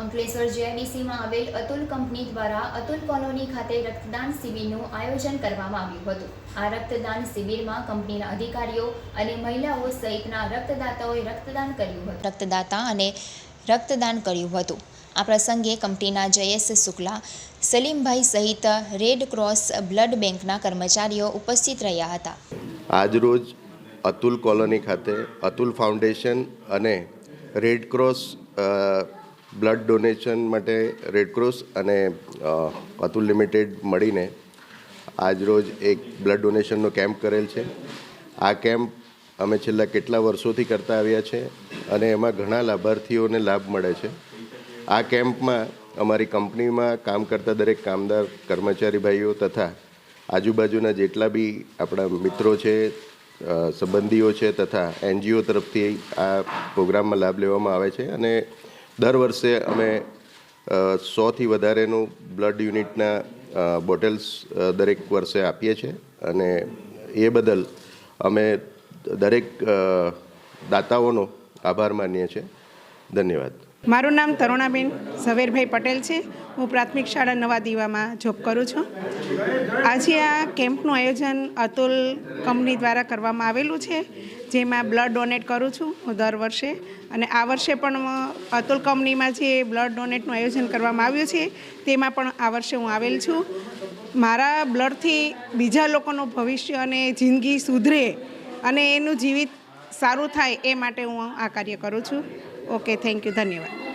અંકલેશ્વર જેઆઈડીસીમાં આવેલ અતુલ કંપની દ્વારા અતુલ કોલોની ખાતે રક્તદાન શિબિરનું આયોજન કરવામાં આવ્યું હતું. આ રક્તદાન શિબિરમાં કંપનીના અધિકારીઓ અને મહિલાઓ સહિતના રક્તદાતાઓએ રક્તદાન કર્યું હતું. રક્તદાતા અને રક્તદાન કર્યું હતું. આ પ્રસંગે કંપનીના જયેશ શુક્લા સલીમભાઈ સહિત રેડ ક્રોસ બ્લડ બેંકના કર્મચારીઓ ઉપસ્થિત રહ્યા હતા. આજરોજ અતુલ કોલોની ખાતે અતુલ ફાઉન્ડેશન અને રેડ ક્રોસ બ્લડ ડોનેશન માટે રેડ ક્રોસ અને અતુલ લિમિટેડ મળીને આજરોજ એક બ્લડ ડોનેશનનો કેમ્પ કરેલ છે. આ કેમ્પ અમે છેલ્લા કેટલા વર્ષોથી કરતા આવ્યા છે અને એમાં ઘણા લાભાર્થીઓને લાભ મળે છે. આ કેમ્પમાં અમારી કંપનીમાં કામ કરતા દરેક કામદાર, કર્મચારી ભાઈઓ તથા આજુબાજુના જેટલા બી આપણા મિત્રો છે સંબંધીઓ છે તથા એનજીઓ તરફથી આ પ્રોગ્રામમાં લાભ લેવામાં આવે છે અને દર વર્ષે અમે સોથી વધારેનું બ્લડ યુનિટના બોટલ્સ દરેક વર્ષે આપીએ છીએ. અને એ બદલ અમે દરેક દાતાઓનો આભાર માનીએ છીએ. ધન્યવાદ. મારું નામ તરુણાબેન ઝવેરભાઈ પટેલ છે. હું પ્રાથમિક શાળા નવા દીવામાં જોબ કરું છું. આજે આ કેમ્પનું આયોજન અતુલ કંપની દ્વારા કરવામાં આવેલું છે, જેમાં બ્લડ ડોનેટ કરું છું હું દર વર્ષે. અને આ વર્ષે પણ અતુલ કંપનીમાં જે બ્લડ ડોનેટનું આયોજન કરવામાં આવ્યું છે, તેમાં પણ આ વર્ષે હું આવેલ છું. મારા બ્લડથી બીજા લોકોનું ભવિષ્ય અને જિંદગી સુધરે અને એનું જીવિત સારું થાય એ માટે હું આ કાર્ય કરું છું. ઓકે થેન્ક યુ ધન્યવાદ.